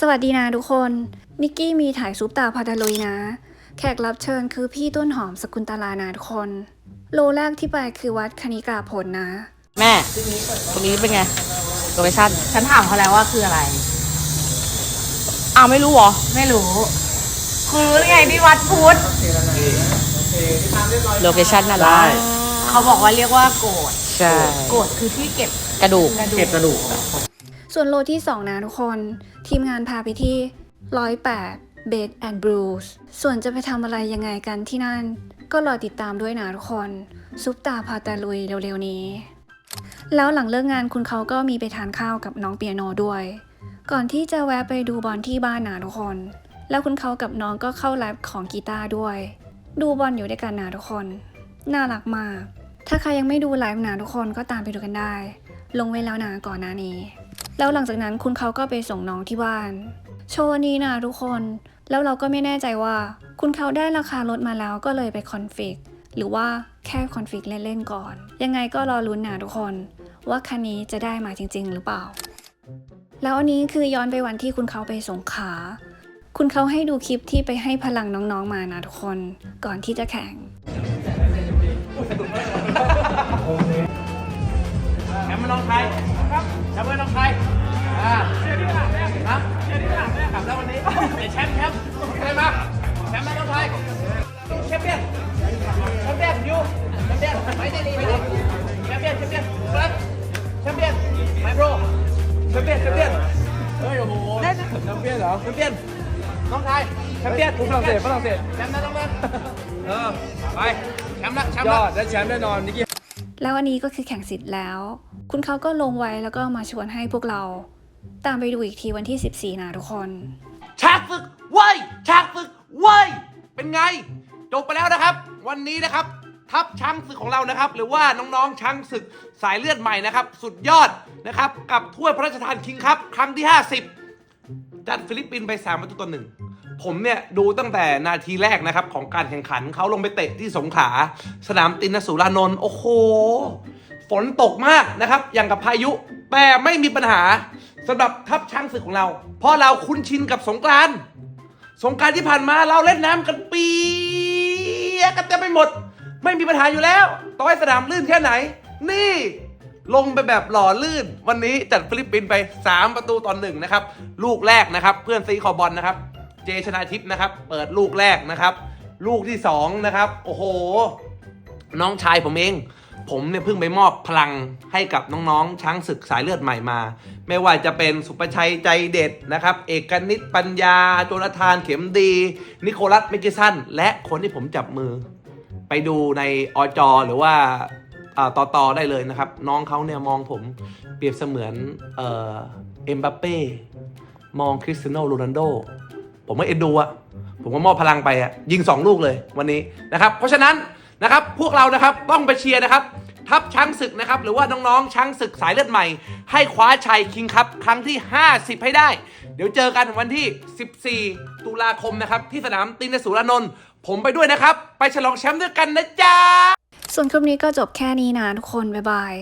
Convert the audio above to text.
สวัสดีนะทุกคน นิกกี้มีถ่ายซุปตาพาตาลุยนะ แขกรับเชิญคือพี่ต้นหอมสกุลตลานะทุกคน โลแรกที่ไปคือวัดคณิกาผลนะ แม่ตรงนี้เป็นไงโลเคชั่นฉันถามเขาแล้วว่าคืออะไร อ้าวไม่รู้เหรอ ไม่รู้ คือไงที่วัดพุทธโลเคชั่นน่ารักเขาบอกว่าเรียกว่าโกดใช่ โกดคือที่เก็บกระดูกกระดูกเก็บกระดูก ส่วนโลที่ 2 นะทุกคน ทีมงานพาไปที่ 108 Bed and Brews ส่วนจะไปทำอะไรยังไงกันที่นั่น ก็รอติดตามด้วยนะทุกคน ซุปตาพาตาลุยเร็วๆนี้ แล้วหลังเลิกงานคุณเขาก็มีไปทานข้าวกับน้องเปียโนด้วย ก่อนที่จะแวะไปดูบอลที่บ้านนะทุกคน แล้วคุณเขากับน้องก็เข้าไลฟ์ของกีตาร์ด้วย ดูบอลอยู่ด้วยกันนะทุกคน น่ารักมาก ถ้าใครยังไม่ดูไลฟ์นะทุกคนก็ตามไปดูกันได้ ลงไว้แล้วนะก่อนหน้านี้ แล้วหลังจากนั้นคุณเขาก็ไปส่งน้องที่บ้าน โชว์นี้นะทุกคน แล้วเราก็ไม่แน่ใจว่า คุณเขาได้ราคารถมาแล้วก็เลยไปคอนฟิกหรือว่าแค่คอนฟิกเล่นๆก่อน ยังไงก็รอลุ้นนะทุกคน ว่าคันนี้จะได้มาจริง ๆ หรือเปล่า แล้วอันนี้คือย้อนไปวันที่คุณเขาไปสงขา คุณเขาให้ดูคลิปที่ไปให้พลังน้องๆมานะทุกคน ก่อนที่จะแข่งแชมป์มาน้องไทย ครับแชมป์มาน้องไทยอ่าเชียร์ที่หลังเนี่ยนะเชียร์ที่หลังเนี่ยกลับแล้ววันนี้เดี๋ยวแชมป์แชมป์อะไรมาแชมป์มาน้องไทยแชมเปี้ยนแชมเปี้ยนยูแชมเปี้ยนไปได้ดีไปดีแชมเปี้ยนแชมเปี้ยนครับแชมเปี้ยนไมโบรแชมเปี้ยนแชมเปี้ยนเฮ้ยโอ้โหได้แชมเปี้ยนเหรอแชมเปี้ยนน้องไทยแชมเปี้ยนฝรั่งเศสฝรั่งเศสแชมป์นะน้องนะเออไปแชมป์ละแชมป์ยละอดได้แชมป์แน่นอนนิกกี้แล้วอันนี้ก็คือแข่งเสร็จแล้ว คุณเขาก็ลงไว้แล้วก็มาชวนให้พวกเรา ตามไปดูอีกทีวันที่ 14 นะทุกคนช้างศึกเว้ยช้างศึกเว้ยเป็นไงจบไปแล้วนะครับ วันนี้นะครับทัพช้างศึกของเรานะครับ หรือว่าน้องๆช้างศึกสายเลือดใหม่นะครับ สุดยอดนะครับ กับถ้วยพระราชทานคิงครับ ครั้งที่ 50 จัดฟิลิปปินส์ไป3ประตูต่อหนึ่งผมเนี่ยดูตั้งแต่นาทีแรกนะครับ ของการแข่งขันเขาลงไปเตะที่สงขลาสนามตินสุรานนท์โอ้โห ฝนตกมากนะครับ อย่างกับพายุ แต่ไม่มีปัญหาสำหรับทัพช้างศึกของเรา เพราะเราคุ้นชินกับสงกรานต์สงกรานต์ที่ผ่านมาเราเล่นน้ำกันปียกกันเต็มไปหมด ไม่มีปัญหาอยู่แล้วต่อให้สนามลื่นแค่ไหน นี่ลงไปแบบหล่อลื่น วันนี้จัดฟิลิปปินส์ไป 3 ประตูต่อหนึ่งนะครับ ลูกแรกนะครับ เพื่อนซีคอบอลนะครับ เจชนาทิพย์นะครับ เปิดลูกแรกนะครับ ลูกที่ 2 นะครับ โอ้โห น้องชายผมเอง ผมเนี่ยเพิ่งไปมอบพลังให้กับน้องๆ ช้างศึกสายเลือดใหม่มา ไม่ว่าจะเป็นสุประชัยใจเด็ดนะครับ เอกนิตปัญญา โจนาธานเข็มดี นิโคลัสเมกิสัน และคนที่ผมจับมือ ไปดูในอจอหรือว่าต่อต่อได้เลยนะครับ น้องเขาเนี่ยมองผมเปรียบเสมือนเอ่อเอ็มบัปเป้มองคริสเตียโนโรนัลโดผมก็เอ็นดูอะผมก็มอบพลังไปอะยิง 2 ลูกเลยวันนี้นะครับ เพราะฉะนั้น นะครับ พวกเรานะครับต้องไปเชียร์นะครับ ทัพช้างศึกนะครับ หรือว่าน้องๆช้างศึกสายเลือดใหม่ ให้คว้าชัยคิงครับครั้งที่ 50 ให้ได้ เดี๋ยวเจอกันวันที่ 14 ตุลาคมนะครับ ที่สนามตินสุรานนท์ผมไปด้วยนะครับ ไปฉลองแชมป์ด้วยกันนะจ๊ะส่วนคลิปนี้ก็จบแค่นี้นะทุกคนบ๊ายบาย